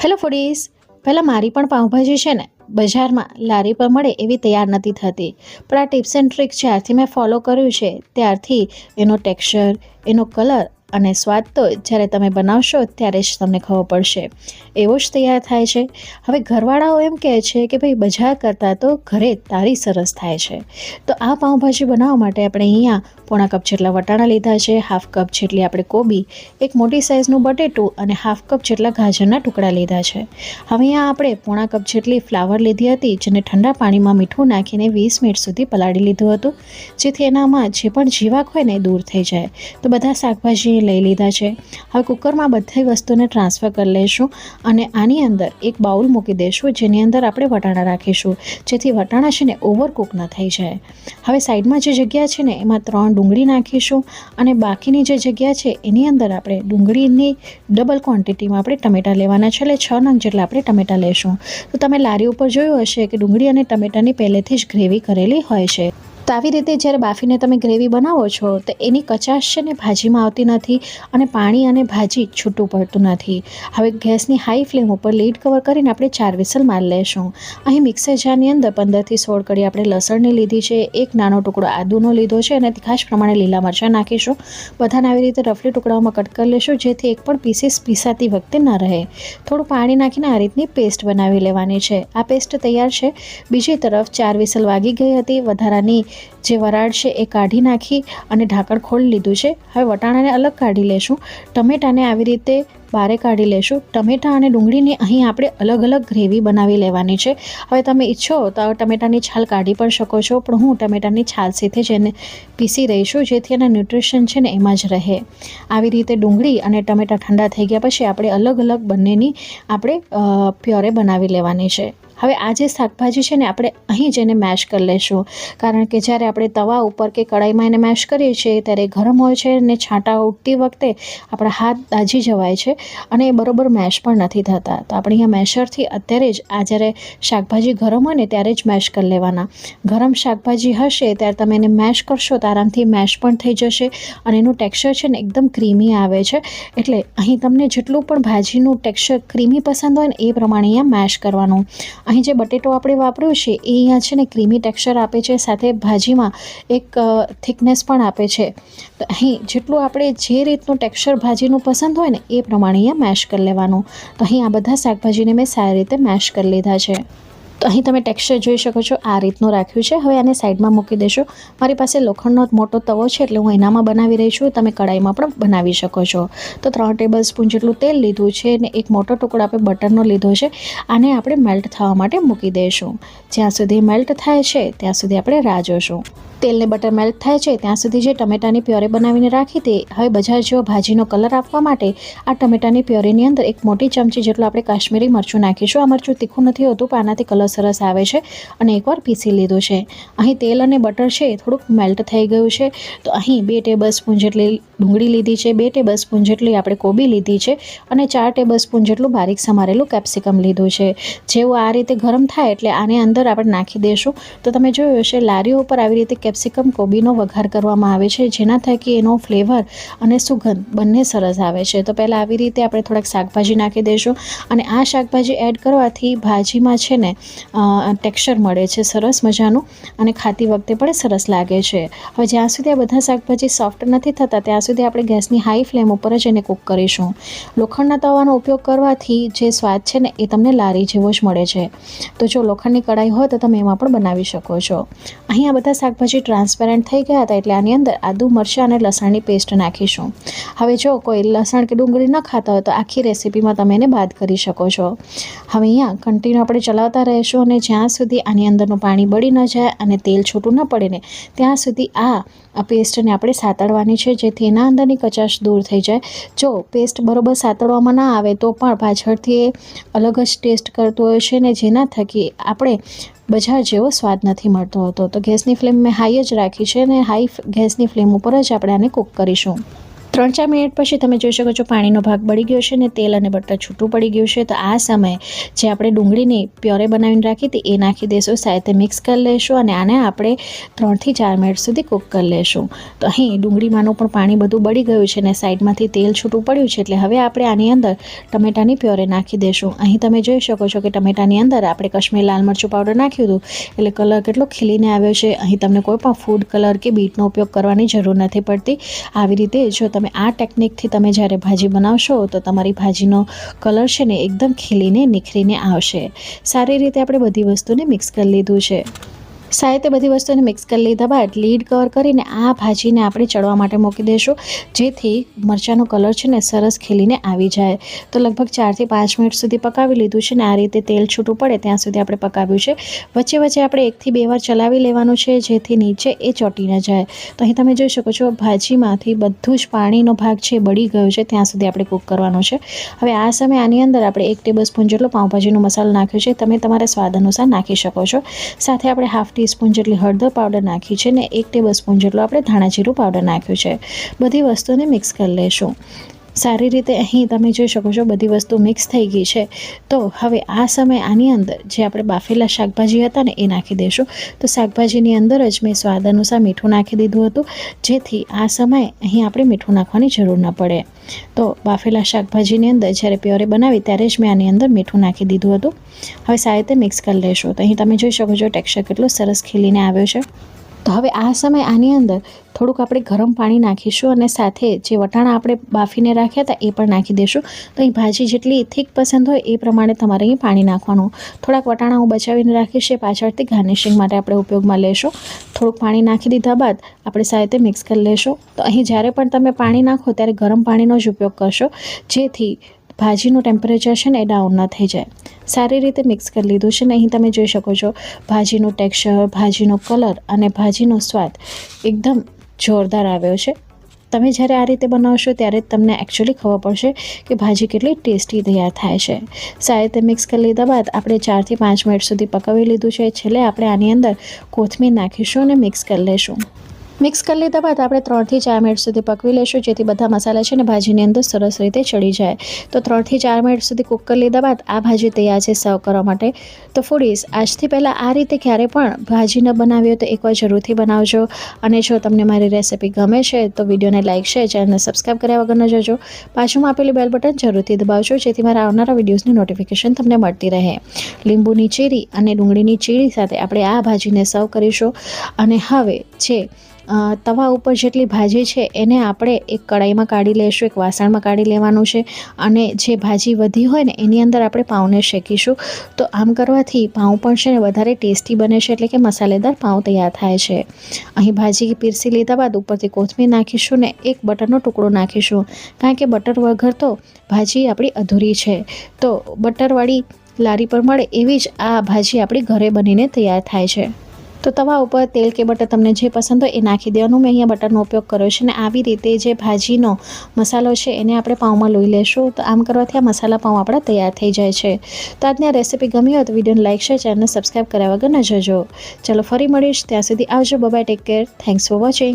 Hello foodies પહેલાં મારી પણ પાઉંભાજી છે ને, બજારમાં લારી પર મળે એવી તૈયાર નથી થતી. પણ આ ટિપ્સ એન્ડ ટ્રિક જ્યારથી મેં ફોલો કર્યું છે, ત્યારથી એનો ટેક્સચર, એનો કલર અને સ્વાદ તો જ્યારે તમે બનાવશો ત્યારે જ તમને ખબર પડશે. એવો જ તૈયાર થાય છે. હવે ઘરવાળાઓ એમ કહે છે કે ભાઈ, બજાર કરતાં તો ઘરે તારી સરસ થાય છે. તો આ પાઉંભાજી બનાવવા માટે આપણે અહીંયા પોણા કપ જેટલા વટાણા લીધા છે, હાફ કપ જેટલી આપણે કોબી, એક મોટી સાઇઝનું બટેટું અને હાફ કપ જેટલા ગાજરના ટુકડા લીધા છે. હવે અહીંયા આપણે પોણા કપ જેટલી ફ્લાવર લીધી હતી, જેને ઠંડા પાણીમાં મીઠું નાખીને વીસ મિનિટ સુધી પલાળી લીધું હતું, જેથી એનામાં જે પણ જીવાક હોય ને દૂર થઈ જાય. તો બધા શાકભાજી લઈ લીધા છે. હવે કુકરમાં બધી વસ્તુને ટ્રાન્સફર કરી લઈશું અને આની અંદર એક બાઉલ મૂકી દઈશું જેની અંદર આપણે વટાણા રાખીશું. જેથી વટાણા છે ને ઓવરકુક ન થઈ જાય. હવે સાઈડમાં જે જગ્યા છે ને, એમાં ત્રણ ડુંગળી નાખીશું અને બાકીની જે જગ્યા છે, એની અંદર આપણે ડુંગળીની ડબલ ક્વોન્ટિટીમાં આપણે ટમેટાં લેવાના છે, એટલે છ નંગ જેટલા આપણે ટમેટાં લેશું. તો તમે લારી ઉપર જોયું હશે કે ડુંગળી અને ટમેટાની પહેલેથી જ ગ્રેવી કરેલી હોય છે. તો આવી રીતે જ્યારે બાફીને તમે ગ્રેવી બનાવો છો, તો એની કચાશ છે ને ભાજીમાં આવતી નથી અને પાણી અને ભાજી છૂટું પડતું નથી. હવે ગેસની હાઈ ફ્લેમ ઉપર લીડ કવર કરીને આપણે ચાર વિસલ મારી લેશું. અહીં મિક્સર જારની અંદર પંદરથી સોળ કડી આપણે લસણની લીધી છે, એક નાનો ટુકડો આદુનો લીધો છે અને ખાસ પ્રમાણે લીલા મરચાં નાખીશું. બધાને આવી રીતે રફલી ટુકડાઓમાં કટ કરી લેશું, જેથી એક પણ પીસીસ પીસાતી વખતે ન રહે. થોડું પાણી નાખીને આ રીતની પેસ્ટ બનાવી લેવાની છે. આ પેસ્ટ તૈયાર છે. બીજી તરફ ચાર વિસલ વાગી ગઈ હતી, વધારાની જે વરાળ છે એ કાઢી નાખી અને ઢાંકણ ખોલી લીધું છે. હવે વટાણાને અલગ કાઢી લેશું. ટમેટાને આવી રીતે બારે કાઢી લેશું. ટમેટાં અને ડુંગળીની અહીં આપણે અલગ અલગ ગ્રેવી બનાવી લેવાની છે. હવે તમે ઈચ્છો તો ટમેટાની છાલ કાઢી પણ શકો છો, પણ હું ટમેટાની છાલ સાથે જ એને પીસી રહીશું જેથી એના ન્યુટ્રિશન છે ને એમાં જ રહે. આવી રીતે ડુંગળી અને ટમેટાં ઠંડા થઈ ગયા પછી આપણે અલગ અલગ બંનેની આપણે પ્યોરે બનાવી લેવાની છે. હવે આ જે શાકભાજી છે ને, આપણે અહીં જ એને મેશ કરી લેશું. કારણ કે જ્યારે આપણે તવા ઉપર કે કડાઈમાં એને મેશ કરીએ છીએ, ત્યારે ગરમ હોય છે અને છાંટા ઉઠતી વખતે આપણા હાથ દાજી જવાય છે અને એ બરોબર મેશ પણ નથી થતા. તો આપણે અહીંયા મેશરથી અત્યારે જ આ જ્યારે શાકભાજી ગરમ હોય ને, ત્યારે જ મેશ કરી લેવાના. ગરમ શાકભાજી હશે, ત્યારે તમે એને મેશ કરશો, તો આરામથી મેશ પણ થઈ જશે અને એનું ટેક્સચર છે ને એકદમ ક્રીમી આવે છે. એટલે અહીં તમને જેટલું પણ ભાજીનું ટેક્સચર ક્રીમી પસંદ હોય ને, એ પ્રમાણે અહીંયા મેશ કરવાનું. અહીં જે બટેટો આપણે વાપર્યું છે, એ અહીંયા છે ને ક્રીમી ટેક્સચર આપે છે, સાથે ભાજીમાં એક થિકનેસ પણ આપે છે. તો અહીં જેટલું આપણે જે રીતનું ટેક્સચર ભાજીનું પસંદ હોય ને, એ પ્રમાણે અહીંયા મેશ કરી લેવાનું. તો અહીં આ બધા શાકભાજીને મેં સારી રીતે મેશ કરી લીધા છે. અહીં તમે ટેક્સચર જોઈ શકો છો, આ રીતનું રાખ્યું છે. હવે આને સાઈડમાં મૂકી દેશો. મારી પાસે લોખંડનો મોટો તવો છે, એટલે હું એનામાં બનાવી રહી છું. તમે કડાઈમાં પણ બનાવી શકો છો. તો ત્રણ ટેબલ સ્પૂન જેટલું તેલ લીધું છે અને એક મોટો ટુકડો આપણે બટરનો લીધો છે. આને આપણે મેલ્ટ થવા માટે મૂકી દઈશું જ્યાં સુધી મેલ્ટ થાય છે, ત્યાં સુધી આપણે રાહ જોશું. તેલને બટર મેલ્ટ થાય છે, ત્યાં સુધી જે ટમેટાની પ્યોરે બનાવીને રાખી તે હવે બજાર જેવો ભાજીનો કલર આપવા માટે આ ટમેટાની પ્યોરીની અંદર એક મોટી ચમચી જેટલું આપણે કાશ્મીરી મરચું નાખીશું. આ મરચું તીખું નથી હોતું, પણ આનાથી કલર સરસ આવે છે અને એકવાર પીસી લીધું છે. અહીં તેલ અને બટર છે એ થોડુંક મેલ્ટ થઈ ગયું છે. તો અહીં બે ટેબલ સ્પૂન જેટલી ડુંગળી લીધી છે, બે ટેબલ સ્પૂન જેટલી આપણે કોબી લીધી છે અને ચાર ટેબલ સ્પૂન જેટલું બારીક સમારેલું કેપ્સિકમ લીધું છે. જેવું આ રીતે ગરમ થાય એટલે આને અંદર આપણે નાખી દઈશું તો તમે જોયું હશે, લારીઓ ઉપર આવી રીતે કેપ્સિકમ કોબીનો વઘાર કરવામાં આવે છે, જેના થકી એનો ફ્લેવર અને સુગંધ બંને સરસ આવે છે. તો પહેલાં આવી રીતે આપણે થોડાક શાકભાજી નાખી દઈશું અને આ શાકભાજી એડ કરવાથી ભાજીમાં છે ને ટેક્સચર મળે છે, સરસ મજાનું અને ખાતી વખતે પણ સરસ લાગે છે. હવે જ્યાં સુધી આ બધા શાકભાજી સોફ્ટ નથી થતા, ત્યાં સુધી આપણે ગેસની હાઈ ફ્લેમ ઉપર જ એને કૂક કરીશું. લોખંડના તવાનો ઉપયોગ કરવાથી જે સ્વાદ છે ને, એ તમને લારી જેવો જ મળે છે. તો જો લોખંડની કડાઈ હોય તો તમે એમાં પણ બનાવી શકો છો. અહીં આ બધા શાકભાજી ટ્રાન્સપેરન્ટ થઈ ગયા હતા એટલે આની અંદર આદુ, મરચાં અને લસણની પેસ્ટ નાખીશું. હવે જો કોઈ લસણ કે ડુંગળી ન ખાતા હોય તો આખી રેસીપીમાં તમે એને બાદ કરી શકો છો. હવે અહીંયા કન્ટિન્યુ આપણે ચલાવતા રહીશું અને જ્યાં સુધી આની અંદરનું પાણી બળી ન જાય અને તેલ છૂટું ન પડે ને, ત્યાં સુધી આ પેસ્ટને આપણે સાતળવાની છે જેથી એના અંદરની કચાશ દૂર થઈ જાય. જો પેસ્ટ બરોબર સાતળવામાં ના આવે તો પણ પાછળથી એ અલગ જ ટેસ્ટ કરતું હોય છે ને જેના થકી આપણે બજાર જેવો સ્વાદ નથી મળતો હતો. તો ગેસની ફ્લેમ મેં હાઈ જ રાખી છે અને હાઈ ગેસની ફ્લેમ ઉપર જ આપણે આને કૂક કરીશું. ત્રણ ચાર મિનિટ પછી તમે જોઈ શકો છો પાણીનો ભાગ બળી ગયો છે ને તેલ અને બટર છૂટું પડી ગયું છે. તો આ સમયે જે આપણે ડુંગળીને પ્યોરે બનાવીને રાખી હતી એ નાખી દઈશું સાથે મિક્સ કરી લઈશું અને આને આપણે ત્રણથી ચાર મિનિટ સુધી કૂક કરી લઈશું તો અહીં ડુંગળીમાંનું પણ પાણી બધું બળી ગયું છે ને સાઈડમાંથી તેલ છૂટું પડ્યું છે એટલે હવે આપણે આની અંદર ટમેટાની પ્યોરે નાખી દઈશું અહીં તમે જોઈ શકો છો કે ટમેટાની અંદર આપણે કશ્મીર લાલ મરચું પાવડર નાખ્યું હતું, એટલે કલર કેટલો ખીલીને આવ્યો છે. અહીં તમને કોઈ પણ ફૂડ કલર કે બીટનો ઉપયોગ કરવાની જરૂર નથી પડતી. આવી રીતે જો તમે આ ટેકનિકથી તમે જ્યારે ભાજી બનાવશો, તો તમારી ભાજીનો કલર છે ને એકદમ ખીલીને, નિખરીને આવશે. સારી રીતે આપણે બધી વસ્તુને મિક્સ કરી લીધું છે. સાહિત્ય બધી વસ્તુને મિક્સ કરી લીધા બાદ લીડ કવર કરીને આ ભાજીને આપણે ચડવા માટે મૂકી દઈશું જેથી મરચાંનો કલર છે ને સરસ ખીલીને આવી જાય. તો લગભગ ચારથી પાંચ મિનિટ સુધી પકાવી લીધું છે ને આ રીતે તેલ છૂટું પડે ત્યાં સુધી આપણે પકાવ્યું છે. વચ્ચે વચ્ચે આપણે એકથી બે વાર ચલાવી લેવાનું છે જેથી નીચે એ ચોટી ન જાય. તો અહીં તમે જોઈ શકો છો ભાજીમાંથી બધું જ પાણીનો ભાગ છે બળી ગયો છે ત્યાં સુધી આપણે કૂક કરવાનું છે. હવે આ સમયે આની અંદર આપણે એક ટેબલ સ્પૂન જેટલો પાઉંભાજીનો મસાલો નાખ્યો છે. તમે તમારા સ્વાદ અનુસાર નાખી શકો છો. સાથે આપણે હાફ ટીસ્પૂન જેટલી હળદર પાવડર નાખી છે ને એક ટેબલ સ્પૂન જેટલો આપણે ધાણા જીરું પાવડર નાખ્યું છે. બધી વસ્તુને મિક્સ કરી લઈશું સારી રીતે અહીં તમે જોઈ શકો છો બધી વસ્તુ મિક્સ થઈ ગઈ છે. તો હવે આ સમયે આની અંદર જે આપણે બાફેલા શાકભાજી હતા ને એ નાખી દઈશું તો શાકભાજીની અંદર જ મેં સ્વાદ અનુસાર મીઠું નાખી દીધું હતું. જેથી આ સમયે અહીં આપણે મીઠું નાખવાની જરૂર ન પડે. તો બાફેલા શાકભાજીની અંદર જ્યારે પ્યોરે બનાવી ત્યારે જ મેં આની અંદર મીઠું નાખી દીધું હતું. હવે સારી રીતે મિક્સ કરી લેશું. તો અહીં તમે જોઈ શકો છો ટેક્સચર કેટલું સરસ ખીલીને આવ્યો છે. તો હવે આ સમયે આની અંદર થોડુંક આપણે ગરમ પાણી નાખીશું અને સાથે જે વટાણા આપણે બાફીને રાખ્યા હતા એ પણ નાખી દઈશું તો અહીં ભાજી જેટલી થીક પસંદ હોય એ પ્રમાણે તમારે અહીં પાણી નાખવાનું. થોડાક વટાણા હું બચાવીને રાખીશ, એ પાછળથી ગાર્નિશિંગ માટે આપણે ઉપયોગમાં લેશું. થોડુંક પાણી નાખી દીધા બાદ આપણે સાથે મિક્સ કરી લેશું. તો અહીં જ્યારે પણ તમે પાણી નાખો ત્યારે ગરમ પાણીનો જ ઉપયોગ કરશો. જેથી ભાજીનું ટેમ્પરેચર છે ને એ ડાઉન ના થઈ જાય. સારી રીતે મિક્સ કરી લીધું છે ને અહીં તમે જોઈ શકો છો, ભાજીનું ટેક્સચર ભાજીનો કલર અને ભાજીનો સ્વાદ એકદમ જોરદાર આવ્યો છે. તમે જ્યારે આ રીતે બનાવશો ત્યારે તમને એકચ્યુઅલી ખબર પડશે કે ભાજી કેટલી ટેસ્ટી તૈયાર થાય છે. સારી રીતે મિક્સ કરી લીધા બાદ આપણે ચારથી પાંચ મિનિટ સુધી પકાવી લીધું છે. છેલ્લે આપણે આની અંદર કોથમીર નાખીશું અને મિક્સ કરી લઈશું મિક્સ કરી લીધા બાદ આપણે ત્રણથી ચાર મિનિટ સુધી પકવી લઈશું જેથી બધા મસાલા છે ને ભાજીની અંદર સરસ રીતે ચડી જાય. તો ત્રણથી ચાર મિનિટ સુધી કૂક કરી લીધા બાદ આ ભાજી તૈયાર છે સર્વ કરવા માટે. તો ફૂડીઝ આજથી પહેલાં આ રીતે ક્યારે પણ ભાજી ન બનાવી હોય તો એકવાર જરૂરથી બનાવજો. અને જો તમને મારી રેસિપી ગમે છે તો વિડીયોને લાઇક છે ચેનલને સબસ્ક્રાઈબ કર્યા વગર ન જજો. પાછું આપેલી બેલ બટન જરૂરથી દબાવજો જેથી મારા આવનારા વિડીયોઝની નોટિફિકેશન તમને મળતી રહે. લીંબુની ચીરી અને ડુંગળીની ચીરી સાથે આપણે આ ભાજીને સર્વ કરીશું. અને હવે અ, તવા ઉપર જેટલી ભાજી છે, એને આપણે એક કડાઈમાં કાઢી લઈશું એક વાસણમાં કાઢી લેવાનું છે અને જે ભાજી વધી હોય ને, એની અંદર આપણે પાઉંને શેકીશું. તો આમ કરવાથી પાઉં પણ છે ને, વધારે ટેસ્ટી બને છે, એટલે કે મસાલેદાર પાઉં તૈયાર થાય છે. અહીં ભાજી પીરસી લીધા બાદ ઉપરથી કોથમીર નાખીશું ને, એક બટરનો ટુકડો નાખીશું. કારણ કે બટર વગર તો ભાજી આપણી અધૂરી છે. તો બટરવાળી લારી પર મળે એવી જ આ ભાજી આપણી ઘરે બનીને તૈયાર થાય છે. તો તવા ઉપર તેલ કે બટર તમને જે પસંદ હોય એ નાખી દેવાનું. મેં અહીંયા બટરનો ઉપયોગ કર્યો છે અને આવી રીતે જે ભાજીનો મસાલો છે એને આપણે પાઉંમાં લોઈ લેશું. તો આમ કરવાથી આ મસાલા પાઉં આપણા તૈયાર થઈ જાય છે. તો આજની આ રેસીપી ગમી હોય તો વિડીયોને લાઇક છે ચેનલને સબસ્ક્રાઈબ કર્યા વગર ન જજો. ચલો ફરી મળીશ. ત્યાં સુધી આવજો. Bye bye take care thanks for watching